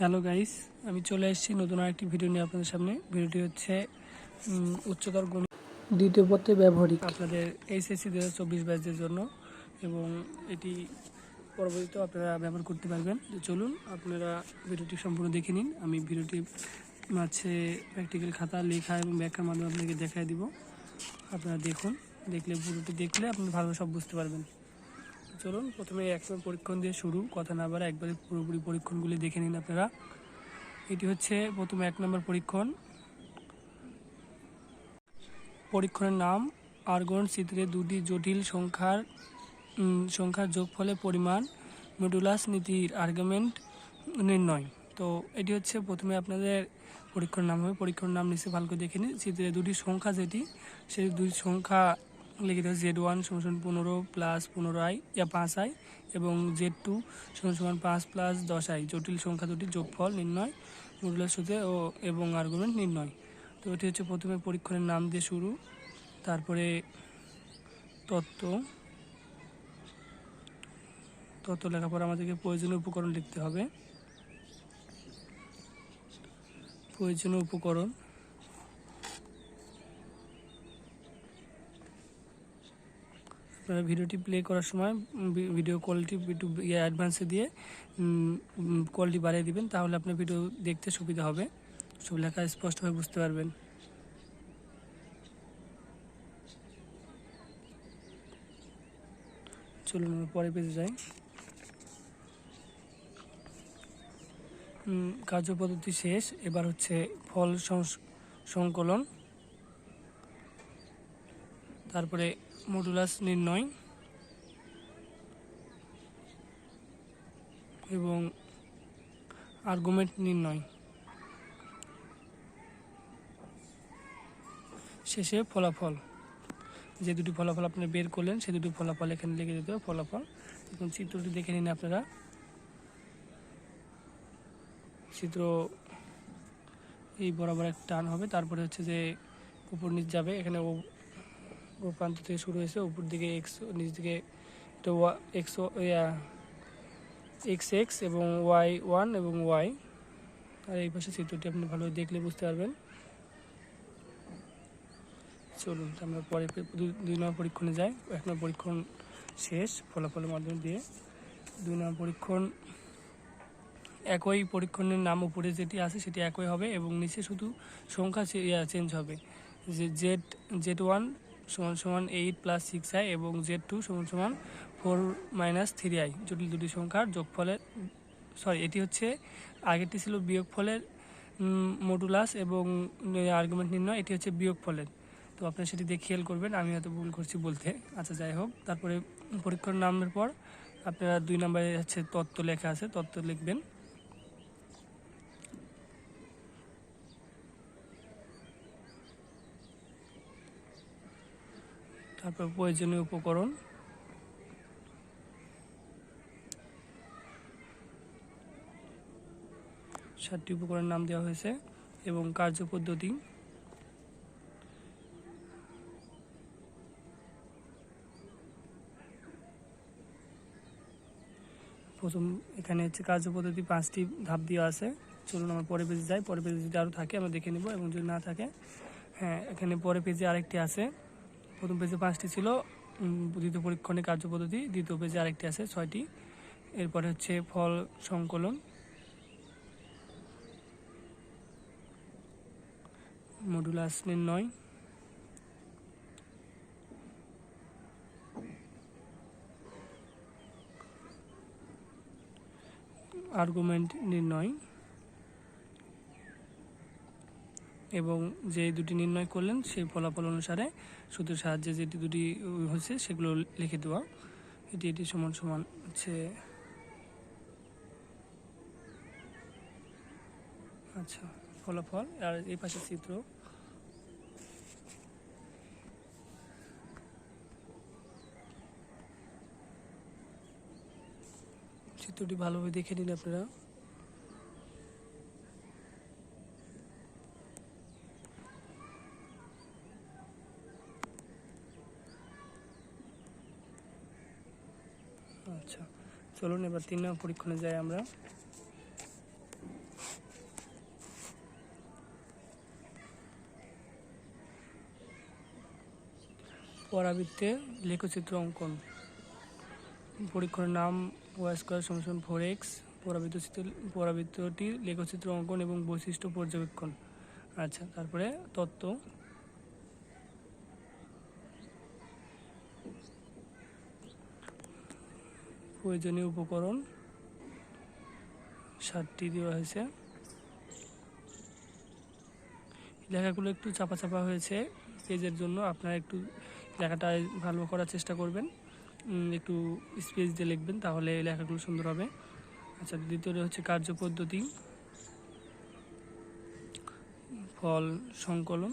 Hello guys আমি চলে এসেছি নতুন আরেকটি ভিডিও নিয়ে আপনাদের সামনে। ভিডিওটি হচ্ছে উচ্চতর গণিত দ্বিতীয় পত্রে ব্যবহারিক। আপনাদের এইচএসসি দু হাজার চব্বিশ ব্যাচের জন্য এবং এটি পরবর্তীতেও আপনারা ব্যবহার করতে পারবেন। তো চলুন আপনারা ভিডিওটি সম্পূর্ণ দেখে নিন। আমি ভিডিওটি মাঝে প্র্যাকটিক্যাল খাতা লেখা এবং ব্যাখ্যার মাধ্যমে আপনাকে দেখাই দিব। আপনারা দেখুন দেখলে ভিডিওটি দেখলে আপনি ভালো সব বুঝতে পারবেন। চলুন, প্রথমে এক নম্বর পরীক্ষণ দিয়ে শুরু। কথা না বাড়া একবারে পুরোপুরি পরীক্ষণগুলি দেখে নিন আপনারা। এটি হচ্ছে প্রথমে এক নম্বর পরীক্ষণ। পরীক্ষণের নাম, আর্গন চিত্রে দুটি জটিল সংখ্যার সংখ্যার যোগফলের পরিমাণ, মডুলাস নীতির আর্গুমেন্ট নির্ণয়। তো এটি হচ্ছে প্রথমে আপনাদের পরীক্ষার নাম হবে। পরীক্ষার নাম নিচে ভালো করে দেখে নিন। চিত্রে দুটি সংখ্যা যেটি, সেই দুই সংখ্যা লিখিত জেড ওয়ান সমান পনেরো প্লাস পনেরো আই ইয়া পাঁচ আই এবং জেড টু সমান সমান পাঁচ প্লাস দশ আই জটিল সংখ্যা দুটি যোগফল নির্ণয় মডুলাস সূত্রে ও এবং আর্গুমেন্ট নির্ণয়। তো এটি হচ্ছে প্রথমে পরীক্ষণের নাম দিয়ে শুরু। তারপরে তত্ত্ব। তত্ত্ব লেখার পর আমাদেরকে প্রয়োজনীয় উপকরণ লিখতে হবে। প্রয়োজনীয় উপকরণ। আপনারা ভিডিওটি প্লে করার সময় ভিডিও কোয়ালিটি একটু ইয়ে অ্যাডভান্সে দিয়ে কোয়ালিটি বাড়িয়ে দিবেন, তাহলে আপনার ভিডিও দেখতে সুবিধা হবে। সব লেখা স্পষ্টভাবে বুঝতে পারবেন। চলুন আমরা পরে পেজে যাই। কার্য পদ্ধতি শেষ, এবার হচ্ছে ফল সংকলন। তারপরে মডুলাস নির্ণয় এবং আর্গুমেন্ট নির্ণয়। শেষে ফলাফল। যে দুটি ফলাফল আপনি বের করলেন, সে দুটি ফলাফল এখানে লিখে দিতে হবে, ফলাফল। এখন চিত্রটি দেখে নিন আপনারা। চিত্র এই বরাবর এক টান হবে, তারপরে হচ্ছে যে উপর নিচ যাবে, এখানে প্রান্ত থেকে শুরু হয়েছে, উপর দিকে এক্স নিচ দিকে এটা এক্স এক্স এক্স এবং ওয়াই ওয়ান এবং ওয়াই আর এই পাশে চিত্রটি আপনি ভালো দেখলে বুঝতে পারবেন। চলুন, আমরা পরে দুই- নম্বর পরীক্ষণে যাই। এক নম্বর পরীক্ষণ শেষ ফলাফলের মাধ্যমে দিয়ে। দুই নম্বর পরীক্ষণ, একই পরীক্ষণের নাম উপরে যেটি আছে সেটি একই হবে এবং নিচে শুধু সংখ্যা চেঞ্জ হবে। যে জেড জেড ওয়ান সমান সমান এইট প্লাস সিক্স আই এবং জেড টু সমান সমান ফোর মাইনাস থ্রি আই জটিল দুটি সংখ্যার যোগফলের সরি এটি হচ্ছে আগেরটি ছিল বিয়োগফলের মডুলাস এবং আর্গুমেন্ট নির্ণয়, এটি হচ্ছে বিয়োগফলের। তো আপনারা সেটি দিয়ে খেয়াল করবেন, আমি হয়তো ভুল করছি বলতে। আচ্ছা যাই হোক, তারপরে পরীক্ষার নামের পর আপনারা দুই নম্বরে হচ্ছে তত্ত্ব লেখা আছে, তত্ত্ব লিখবেন। তারপর প্রয়োজনীয় উপকরণ। সাতটি উপকরণের নাম দেওয়া হয়েছে এবং কার্যপদ্ধতি প্রথম এখানে হচ্ছে কার্যপদ্ধতি পাঁচটি ধাপ দেওয়া আছে। চলুন আমার পরে পেজে যাই। পরে পেজে যদি আরও থাকে, আমরা দেখে নেব এবং যদি না থাকে হ্যাঁ এখানে পরে পেজে আরেকটি আছে। প্রথম পেজে পাঁচটি ছিল দ্বিতীয় পরীক্ষণে কার্যপদ্ধতি দ্বিতীয় পেজে আরেকটি আছে, ছয়টি। এরপরে হচ্ছে ফল সংকলন। মডুলাস নির্ণয়। আর্গুমেন্ট নির্ণয়। এবং যে দুটি নির্ণয় করলেন, সেই ফলাফল অনুসারে সূত্রের সাহায্যে যেটি দুটি হচ্ছে সেগুলো লিখে দেওয়া। এটি এটি সমান সমান হচ্ছে আচ্ছা ফলাফল। আর এই পাশে চিত্র। চিত্রটি ভালোভাবে দেখে নিন আপনারা। আচ্ছা চলুন এবার তিন নম্বর পরীক্ষণে যাই আমরা। পরাবৃত্তে লেখচিত্র অঙ্কন। পরীক্ষণের নাম ওয়াই স্কোয়ার সমসন ফোর এক্স। পরাবৃত্ত পরাবৃত্তটি লেখচিত্র অঙ্কন এবং বৈশিষ্ট্য পর্যবেক্ষণ। আচ্ছা তারপরে তত্ত্ব। প্রয়োজনীয় উপকরণ সাতটি দেওয়া হয়েছে। লেখাগুলো একটু চাপা চাপা হয়েছে, পেজের জন্য আপনারা একটু লেখাটা ভালো করার চেষ্টা করবেন। একটু স্পেস দিয়ে লিখবেন, তাহলে লেখাগুলো সুন্দর হবে। আচ্ছা দ্বিতীয়টা হচ্ছে কার্যপদ্ধতি ফল সংকলন।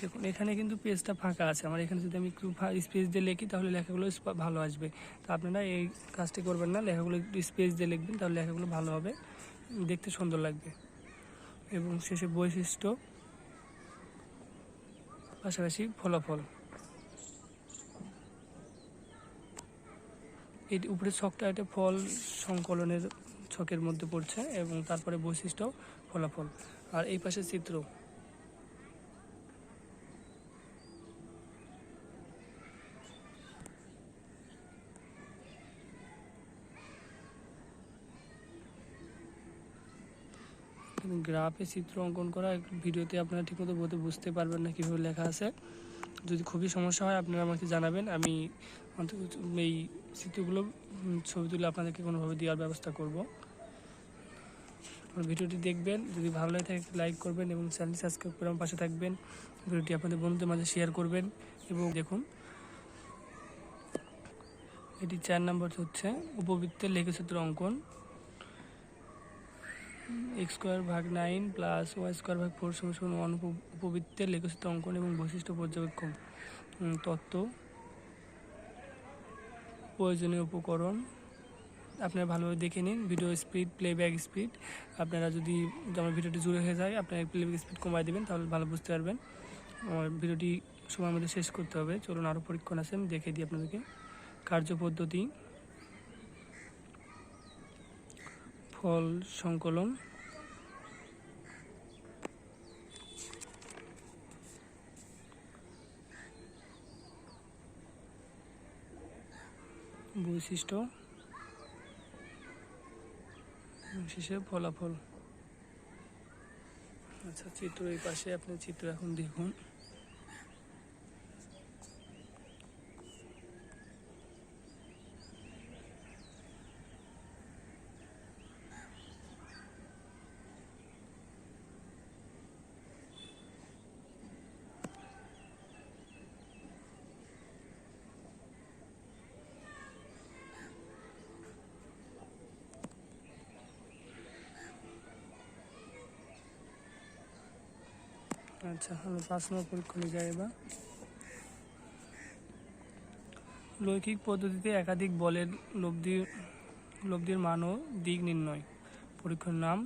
দেখুন, এখানে কিন্তু পেজটা ফাঁকা আছে। আমার এখানে যদি আমি একটু স্পেস দিয়ে লিখি, তাহলে লেখাগুলো ভালো আসবে। তো আপনারা এই কাজটি করবেন না, লেখাগুলো একটু স্পেস দিয়ে লিখবেন, তাহলে লেখাগুলো ভালো হবে। দেখতে সুন্দর লাগবে। এবং শেষে বৈশিষ্ট্য, পাশাপাশি ফলাফল। এটি উপরে ছকটা একটা ফল সংকলনের ছকের মধ্যে পড়ছে এবং তারপরে বৈশিষ্ট্য, ফলাফল। আর এই পাশে চিত্র। গ্রাফে চিত্র অঙ্কন করা ভিডিওতে আপনারা ঠিকমতো বলতে বুঝতে পারবেন না কীভাবে লেখা আছে। যদি খুবই সমস্যা হয়, আপনারা আমাকে জানাবেন। আমি এই চিত্রগুলো ছবি তুলে আপনাদেরকে কোনোভাবে দেওয়ার ব্যবস্থা করব। ভিডিওটি দেখবেন। যদি ভালো লাগে থাকে লাইক করবেন এবং চ্যানেল সাবস্ক্রাইব করে আমার পাশে থাকবেন। ভিডিওটি আপনাদের বন্ধুদের মাঝে শেয়ার করবেন এবং দেখুন, এটি চার নম্বর হচ্ছে, উপবৃত্তের লেখচিত্র অঙ্কন। এক্স স্কোয়ার ভাগ নাইন প্লাস ওয়াই স্কোয়ার ভাগ ফোর সমান সমান ওয়ান উপবৃত্তের লেখচিত্র অঙ্কন এবং বৈশিষ্ট্য পর্যবেক্ষণ। তত্ত্ব। প্রয়োজনীয় উপকরণ। আপনারা ভালোভাবে দেখে নিন। ভিডিও স্পিড প্লেব্যাক স্পিড আপনারা যদি আমার ভিডিওটি জুড়ে হয়ে যায়, আপনারা প্লেব্যাক স্পিড কমায় দেবেন, তাহলে ভালো বুঝতে পারবেন। আমার ভিডিওটি সময়ের মধ্যে শেষ করতে হবে। চলুন আরও পরীক্ষণ আছে আমি দেখে দিই আপনাদেরকে। কার্যপদ্ধতি ফল সংকলন। বৈশিষ্ট্য। শেষে ফলাফল। আচ্ছা চিত্র এই পাশে আপনি চিত্র এখন দেখুন। আচ্ছা আমরা পাঁচ নম্বর পরীক্ষণে যাই এবার। লৈখিক পদ্ধতিতে একাধিক বলের লব্ধির লব্ধির মান ও দিক নির্ণয়। পরীক্ষার নাম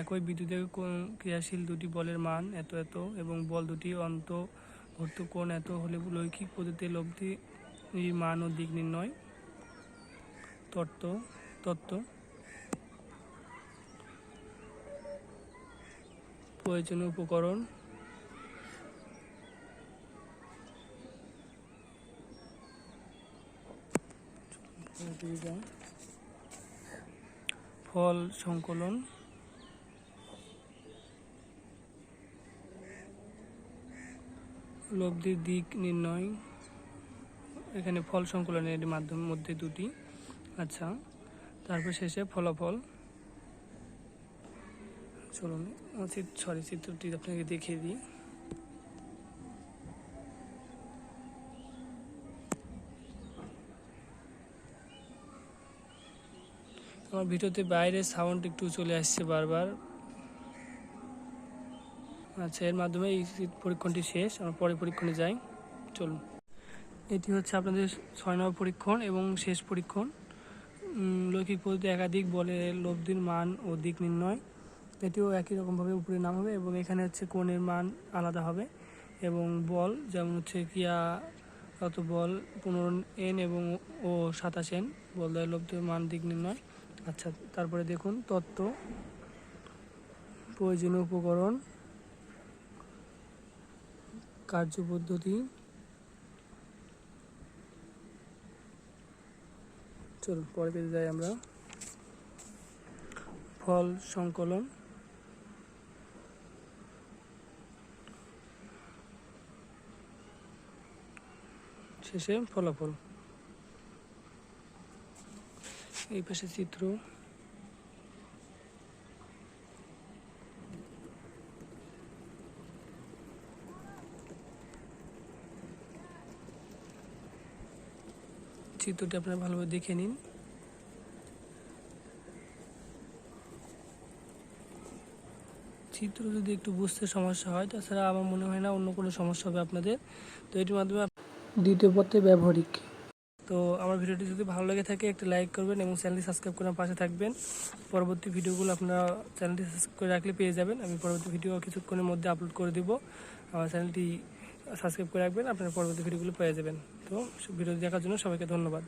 একই বিদ্যুতের ক্রিয়াশীল দুটি বলের মান এত এত এবং বল দুটি অন্তর্ভুক্ত কোণ এত হলে লৈখিক পদ্ধতিতে লব্ধি মান ও দিক নির্ণয়। তত্ত্ব তত্ত্ব। প্রয়োজনীয় উপকরণ। ফল সংকলন। লব্ধির দিক নির্ণয়। এখানে ফল সংকলনের মাধ্যম মধ্যে দুটি। আচ্ছা তারপর শেষে ফলাফল। চলুন সরি চিত্রটি আপনাকে দেখিয়ে দিই। আমার ভিডিওতে বাইরে সাউন্ড একটু চলে আসছে বারবার। আচ্ছা এর মাধ্যমে এই পরীক্ষণটি শেষ, আমরা পরে পরীক্ষণে যাই। চলুন। এটি হচ্ছে আপনাদের ছয় নম্বর পরীক্ষণ এবং শেষ পরীক্ষণ। লৈখিক পদ্ধতি একাধিক বলে, লব্ধির মান ও দিক নির্ণয়। এটিও একই রকমভাবে উপরে নাম হবে এবং এখানে হচ্ছে কোণের মান আলাদা হবে এবং বল, যেমন হচ্ছে ক্রিয়া কত বল পনেরো এন এবং ও সাতাশ এন বল দ্বয় লব্ধির মান দিক নির্ণয়। আচ্ছা তারপরে দেখুন তত্ত্ব। প্রয়োজনীয় উপকরণ কার্যপদ্ধতি চলুন পরে পেতে যাই আমরা। ফল সংকলন। শেষে ফলাফল। এই পাশে চিত্র। চিত্রটি আপনারা ভালোভাবে দেখে নিন। চিত্র যদি একটু বুঝতে সমস্যা হয়, তাছাড়া আমার মনে হয় না অন্য কোনো সমস্যা হবে আপনাদের। তো এটির মাধ্যমে দ্বিতীয় পথে ব্যবহারিক। তো আমার ভিডিওটি যদি ভালো লেগে থাকে, একটা লাইক করবেন এবং চ্যানেলটি সাবস্ক্রাইব করে পাশে থাকবেন। পরবর্তী ভিডিওগুলো আপনারা চ্যানেলটি সাবস্ক্রাইব করে রাখলে পেয়ে যাবেন। আমি পরবর্তী ভিডিও কিছুক্ষণের মধ্যে আপলোড করে দিব। আমার চ্যানেলটি সাবস্ক্রাইব করে রাখবেন, আপনারা পরবর্তী ভিডিওগুলো পেয়ে যাবেন। তো ভিডিও দেখার জন্য সবাইকে ধন্যবাদ।